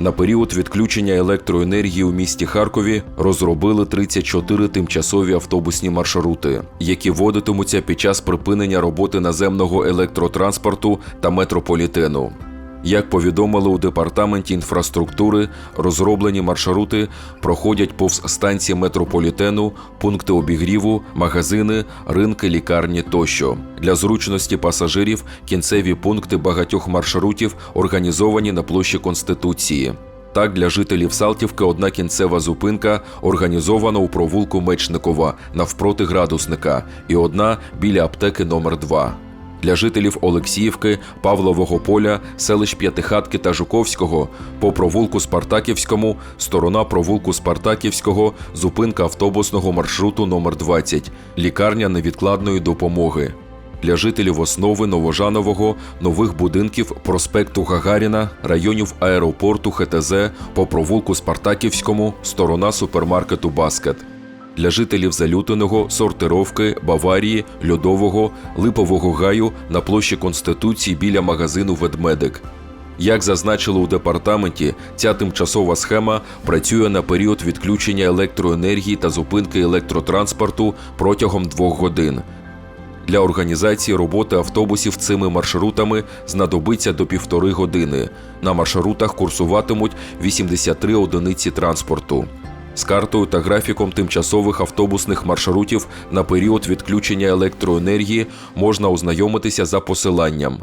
На період відключення електроенергії у місті Харкові розробили 34 тимчасові автобусні маршрути, які водитимуться під час припинення роботи наземного електротранспорту та метрополітену. Як повідомили у департаменті інфраструктури, розроблені маршрути проходять повз станції метрополітену, пункти обігріву, магазини, ринки, лікарні тощо. Для зручності пасажирів кінцеві пункти багатьох маршрутів організовані на площі Конституції. Так, для жителів Салтівки одна кінцева зупинка організована у провулку Мечникова навпроти градусника, і одна біля аптеки номер 2 для жителів Олексіївки, Павлового поля, селищ П'ятихатки та Жуковського по провулку Спартаківському, сторона провулку Спартаківського, зупинка автобусного маршруту номер 20 лікарня невідкладної допомоги. Для жителів основи Новожанового, нових будинків, проспекту Гагаріна, районів аеропорту ХТЗ по провулку Спартаківському, сторона супермаркету Баскет для жителів Залютиного, Сортировки, Баварії, Льодового, Липового гаю на площі Конституції біля магазину Ведмедик. Як зазначили у департаменті, ця тимчасова схема працює на період відключення електроенергії та зупинки електротранспорту протягом двох годин. Для організації роботи автобусів цими маршрутами знадобиться до півтори години. На маршрутах курсуватимуть 83 одиниці транспорту. З картою та графіком тимчасових автобусних маршрутів на період відключення електроенергії можна ознайомитися за посиланням.